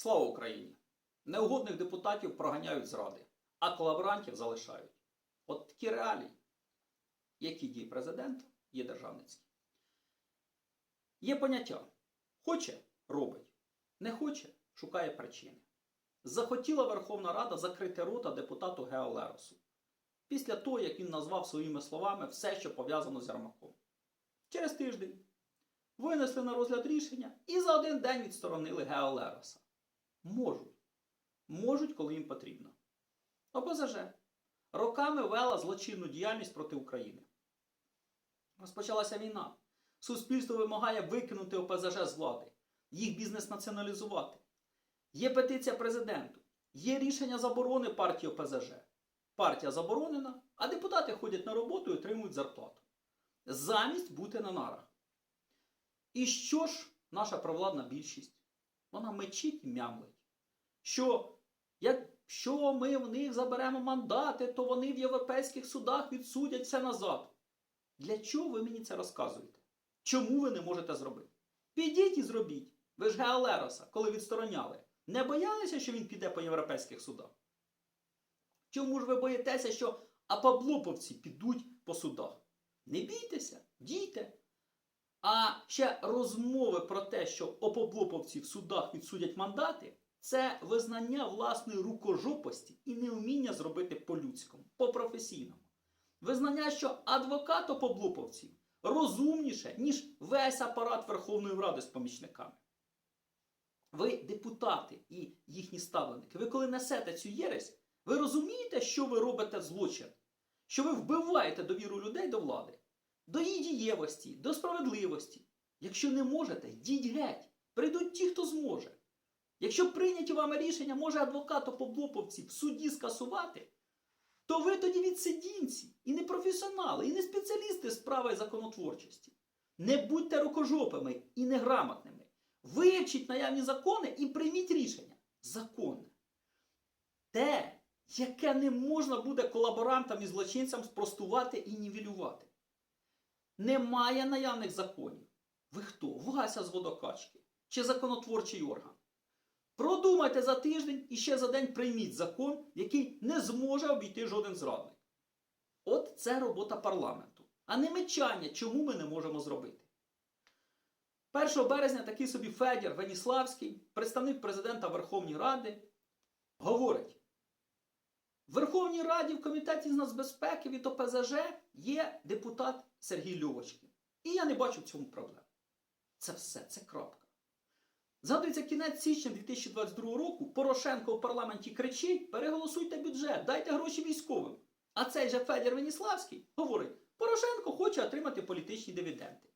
Слава Україні! Неугодних депутатів проганяють з ради, а колаборантів залишають. От такі реалії, які дії президента є державницькі. Є поняття. Хоче робить, не хоче шукає причини. Захотіла Верховна Рада закрити рота депутату Гео Леросу після того, як він назвав своїми словами все, що пов'язано з Ярмаком. Через тиждень винесли на розгляд рішення і за один день відсторонили Гео Лероса. Можуть. Можуть, коли їм потрібно. ОПЗЖ роками вела злочинну діяльність проти України. Розпочалася війна. Суспільство вимагає викинути ОПЗЖ з влади, їх бізнес націоналізувати. Є петиція президенту, є рішення заборони партії ОПЗЖ. Партія заборонена, а депутати ходять на роботу і отримують зарплату. Замість бути на нарах. І що ж наша провладна більшість? Вона мечить і мямлить. Що якщо ми в них заберемо мандати, то вони в європейських судах відсудять все назад. Для чого ви мені це розказуєте? Чому ви не можете зробити? Підіть і зробіть. Ви ж Гео Лероса, коли відстороняли, не боялися, що він піде по європейських судах? Чому ж ви боїтеся, що апаблоповці підуть по судах? Не бійтеся, дійте. А ще розмови про те, що опоблоповці в судах відсудять мандати, це визнання власної рукожопості і невміння зробити по-людському, по-професійному. Визнання, що адвокат опоблоповців розумніше, ніж весь апарат Верховної Ради з помічниками. Ви, депутати і їхні ставленики, ви коли несете цю єресь, ви розумієте, що ви робите злочин? Що ви вбиваєте довіру людей до влади, до її дієвості, до справедливості. Якщо не можете, йдіть геть. Прийдуть ті, хто зможе. Якщо прийняті вами рішення може адвокат опоблоповці в суді скасувати, то ви тоді відсидінці, і не професіонали, і не спеціалісти з і законотворчості. Не будьте рукожопими і неграмотними. Вивчіть наявні закони і прийміть рішення. Законне. Те, яке не можна буде колаборантам і злочинцям спростувати і нівелювати. Немає наявних законів. Ви хто? Вася з водокачки чи законотворчий орган? Продумайте за тиждень і ще за день прийміть закон, який не зможе обійти жоден зрадник. От це робота парламенту, а не мечання, чому ми не можемо зробити. 1 березня такий собі Федір Веніславський, представник президента Верховної Ради, говорить: в Верховній Раді в комітеті з нацбезпеки від ОПЗЖ є депутат Сергій Льовочкін. І я не бачу в цьому проблем. Це все, це крапка. Згадується кінець січня 2022 року. Порошенко в парламенті кричить: переголосуйте бюджет, дайте гроші військовим. А цей же Федір Веніславський говорить: Порошенко хоче отримати політичні дивіденди.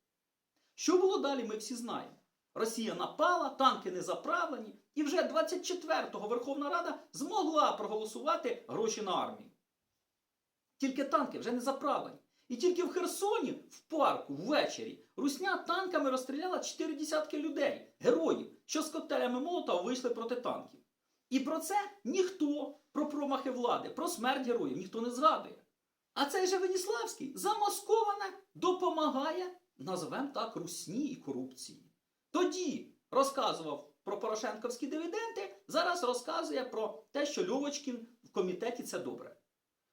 Що було далі, ми всі знаємо. Росія напала, танки не заправлені, і вже 24-го Верховна Рада змогла проголосувати гроші на армію. Тільки танки вже не заправлені. І тільки в Херсоні, в парку, ввечері, русня танками розстріляла чотири десятки людей, героїв, що з коктейлями Молотова вийшли проти танків. І про це ніхто, про промахи влади, про смерть героїв ніхто не згадує. А цей же Веніславський замасковане допомагає, назвемо так, русні і корупції. Тоді розказував про Порошенковські дивіденди, зараз розказує про те, що Льовочкін в комітеті це добре.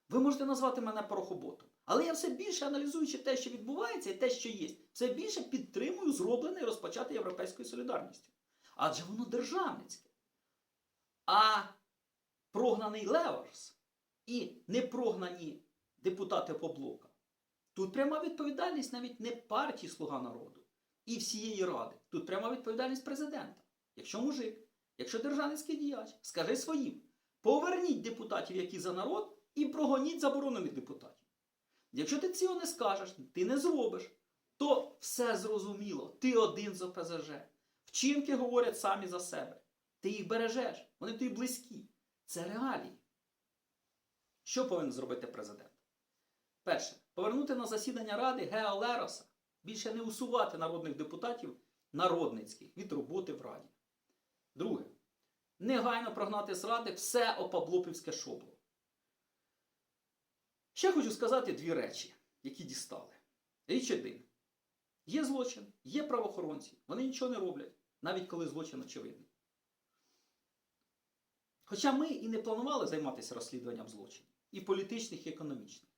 Ви можете назвати мене порохоботом. Але я все більше аналізуючи те, що відбувається, і те, що є, все більше підтримую зроблене і розпочати європейською солідарністю. Адже воно державницьке. А прогнаний Леверс і непрогнані депутати по блока. Тут пряма відповідальність навіть не партії Слуга народу і всієї ради. Тут пряма відповідальність президента. Якщо мужик, якщо державницький діяч, скажи своїм: поверніть депутатів, які за народ, і прогоніть заборонених депутатів. Якщо ти цього не скажеш, ти не зробиш, то все зрозуміло. Ти один з ОПЗЖ. Вчинки говорять самі за себе. Ти їх бережеш, вони тобі близькі. Це реалії. Що повинен зробити президент? Перше, повернути на засідання Ради Гео Лероса, більше не усувати народних депутатів народницьких від роботи в Раді. Друге, негайно прогнати з Ради все опаблопівське шобло. Ще хочу сказати дві речі, які дістали. Річ один. Є злочин, є правоохоронці, вони нічого не роблять, навіть коли злочин очевидний. Хоча ми і не планували займатися розслідуванням злочинів і політичних, і економічних.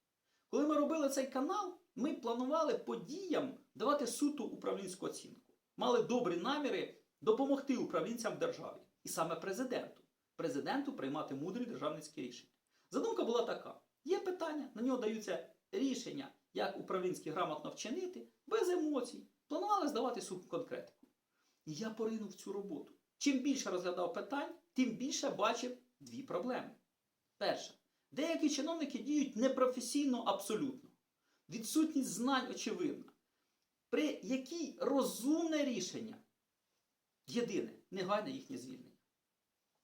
Коли ми робили цей канал, ми планували подіям давати суто управлінську оцінку. Мали добрі наміри допомогти управлінцям в державі. І саме президенту. Президенту приймати мудрі державницькі рішення. Задумка була така: є питання, на нього даються рішення, як управлінські грамотно вчинити, без емоцій. Планували здавати суд конкретику. І я поринув цю роботу. Чим більше розглядав питань, тим більше бачив дві проблеми. Перша, деякі чиновники діють непрофесійно абсолютно. Відсутність знань очевидна. При якій розумне рішення єдине негайне їхнє звільнення.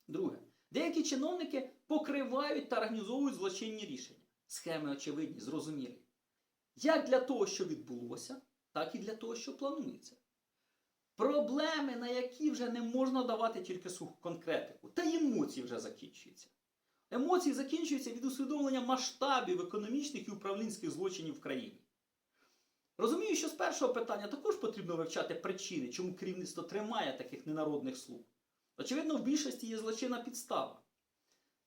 Друге, деякі чиновники покривають та організовують злочинні рішення. Схеми очевидні, зрозумілі. Як для того, що відбулося, так і для того, що планується. Проблеми, на які вже не можна давати тільки суху конкретику, та емоції вже закінчуються. Емоції закінчуються від усвідомлення масштабів економічних і управлінських злочинів в країні. Розумію, що з першого питання також потрібно вивчати причини, чому керівництво тримає таких ненародних слуг. Очевидно, в більшості є злочинна підстава.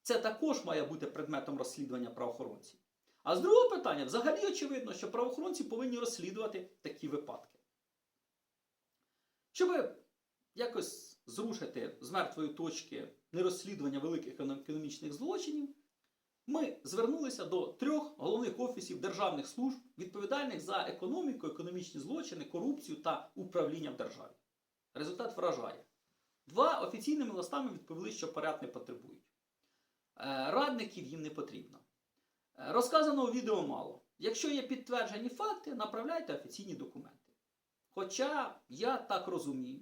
Це також має бути предметом розслідування правоохоронців. А з другого питання, взагалі очевидно, що правоохоронці повинні розслідувати такі випадки. Щоб якось зрушити з мертвої точки нерозслідування великих економічних злочинів, ми звернулися до трьох головних офісів державних служб, відповідальних за економіку, економічні злочини, корупцію та управління в державі. Результат вражає. Два офіційними листами відповіли, що поряд не потребують. Е, Радників їм не потрібно. Е, Розказано у відео мало. Якщо є підтверджені факти, направляйте офіційні документи. Хоча я так розумію,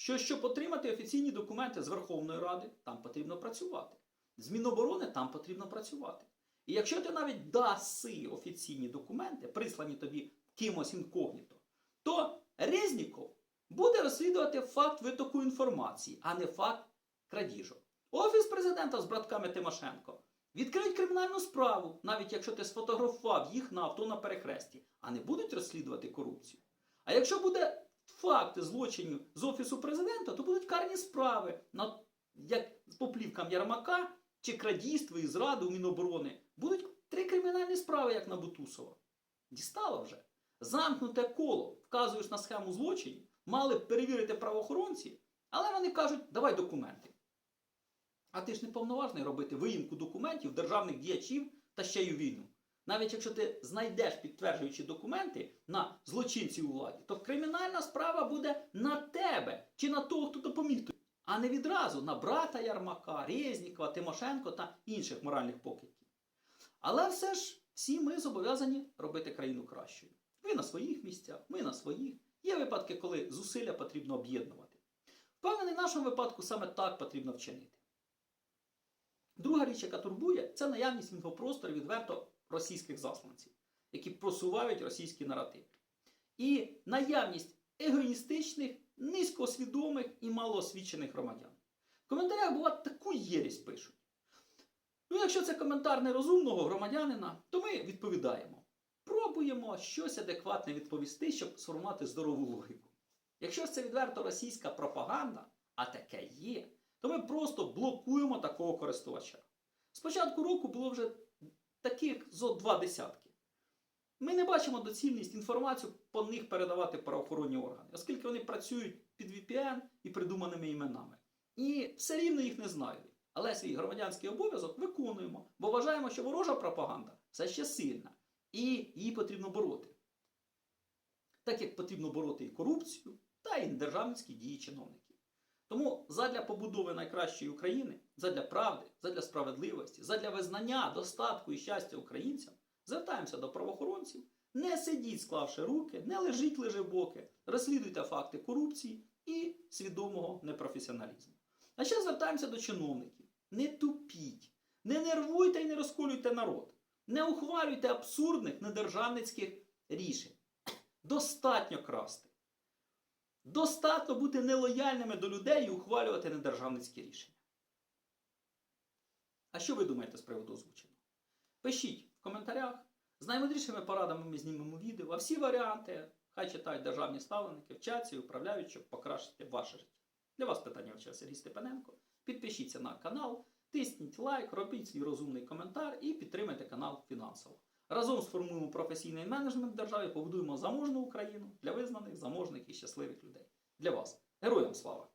що щоб отримати офіційні документи з Верховної Ради, там потрібно працювати. З Міноборони там потрібно працювати. І якщо ти навіть даси офіційні документи, прислані тобі кимось інкогніто, то Резніков буде розслідувати факт витоку інформації, а не факт крадіжок. Офіс президента з братками Тимошенко відкриють кримінальну справу, навіть якщо ти сфотографував їх на авто на перехресті, а не будуть розслідувати корупцію. А якщо буде факти злочинів з офісу президента, то будуть карні справи, на, як по плівкам Ярмака чи крадійство і зраду у Міноборони. Будуть три кримінальні справи, як на Бутусова. Дістало вже. Замкнуте коло, вказуєш на схему злочинів, мали б перевірити правоохоронці, але вони кажуть, давай документи. А ти ж не повноважний робити виїмку документів державних діячів та ще й у війну. Навіть якщо ти знайдеш підтверджуючі документи на злочинців у владі, то кримінальна справа буде на тебе чи на того, хто допоміг тобі, а не відразу на брата Ярмака, Резнікова, Тимошенко та інших моральних покидьків. Але все ж всі ми зобов'язані робити країну кращою. Ви на своїх місцях, ми на своїх. Є випадки, коли зусилля потрібно об'єднувати. Впевнений, в нашому випадку саме так потрібно вчинити. Друга річ, яка турбує, це наявність в інфопросторі відверто російських засланців, які просувають російські наративи. І наявність егоїстичних, низькоосвідомих і малоосвічених громадян. В коментарях бува таку єрість пишуть. Ну, якщо це коментар нерозумного громадянина, то ми відповідаємо. Пробуємо щось адекватне відповісти, щоб сформувати здорову логіку. Якщо це відверто російська пропаганда, а таке є, то ми просто блокуємо такого користувача. З початку року було вже таких зо два десятки. Ми не бачимо доцільність інформацію по них передавати правоохоронні органи, оскільки вони працюють під VPN і придуманими іменами. І все рівно їх не знайдуть. Але свій громадянський обов'язок виконуємо, бо вважаємо, що ворожа пропаганда все ще сильна, і її потрібно бороти. Так як потрібно бороти і корупцію, та й державницькі дії чиновників. Тому задля побудови найкращої України, задля правди, задля справедливості, задля визнання достатку і щастя українцям, звертаємося до правоохоронців. Не сидіть, склавши руки, не лежіть лежебоки, розслідуйте факти корупції і свідомого непрофесіоналізму. А ще звертаємося до чиновників. Не тупіть, не нервуйте і не розколюйте народ. Не ухвалюйте абсурдних недержавницьких рішень. Достатньо красти. Достатньо бути нелояльними до людей і ухвалювати недержавницькі рішення. А що ви думаєте з приводу озвученого? Пишіть в коментарях. З наймудрішими порадами ми знімемо відео, а всі варіанти хай читають державні ставленики, вчаться і управляють, щоб покращити ваше життя. Для вас питання вчив Сергій Степаненко. Підпишіться на канал, Тисніть лайк, робіть свій розумний коментар і підтримайте канал фінансово. Разом сформуємо професійний менеджмент в державі, побудуємо заможну Україну для визнаних, заможних і щасливих людей. Для вас. Героям слава!